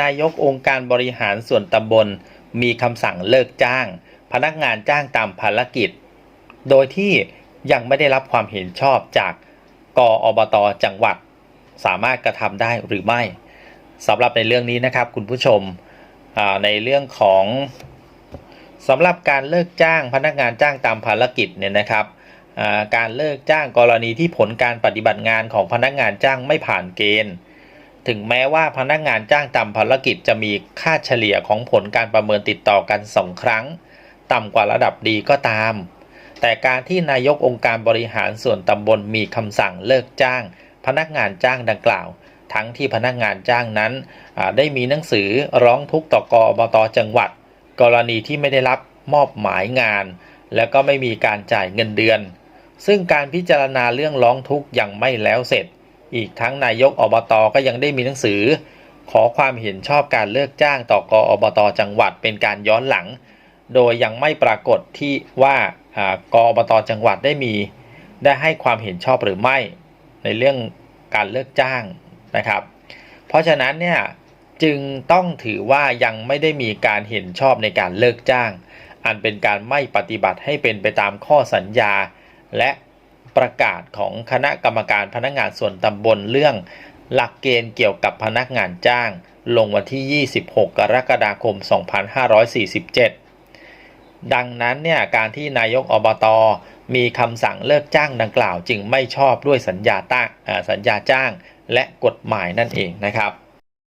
นายกองค์การบริหารส่วนตำบล มีคำสั่งเลิกจ้าง พนักงานจ้างตามภารกิจ โดยที่ยังไม่ได้รับความเห็นชอบจากกออบตจังหวัด สามารถกระทำได้หรือไม่สำหรับในเรื่องนี้นะครับคุณผู้ชมในเรื่องของสำหรับการเลิกจ้างพนักงานจ้างตามภารกิจเนี่ยนะครับการเลิกจ้างกรณีที่ผลการปฏิบัติงานของพนักงานจ้างไม่ผ่านเกณฑ์ ถึงแม้ว่าพนักงานจ้างตามภารกิจจะมีค่าเฉลี่ยของผลการประเมินติดต่อกันสองครั้ง ต่ำกว่าระดับดีก็ตาม แต่การที่นายกองค์การบริหารส่วนตำบลมีคำสั่งเลิกจ้าง พนักงานจ้างดังกล่าว ทั้งที่พนักงานจ้างนั้นได้มีหนังสือร้องทุกข์ต่อกอบตจังหวัด กรณีที่ไม่ได้รับมอบหมายงาน และก็ไม่มีการจ่ายเงินเดือน ซึ่งการพิจารณาเรื่องร้องทุกข์ยังไม่แล้วเสร็จ อีกทั้งนายกอบตก็ยังได้มีหนังสือ ขอความเห็นชอบการเลิกจ้างต่อกอบตจังหวัดเป็นการย้อนหลัง โดยยังไม่ปรากฏที่ว่าอ่ากอบตจังหวัดได้มี ได้ให้ความเห็นชอบหรือไม่ ในเรื่องการเลิกจ้างนะครับ เพราะฉะนั้นเนี่ยจึงต้องถือว่ายังไม่ได้มีการเห็นชอบในการเลิกจ้าง อันเป็นการไม่ปฏิบัติให้เป็นไปตามข้อสัญญา และ ประกาศของคณะกรรมการพนักงานส่วนตำบลเรื่อง หลักเกณฑ์เกี่ยวกับพนักงานจ้าง ลงวันที่ 26 กรกฎาคม 2547 ดังนั้นเนี่ยการที่นายกอบตมีคำสั่งเลิกจ้างดังกล่าว จึงไม่ชอบด้วยสัญญาตั้งอ่าสัญญาจ้างและกฎหมายนั่นเองนะครับ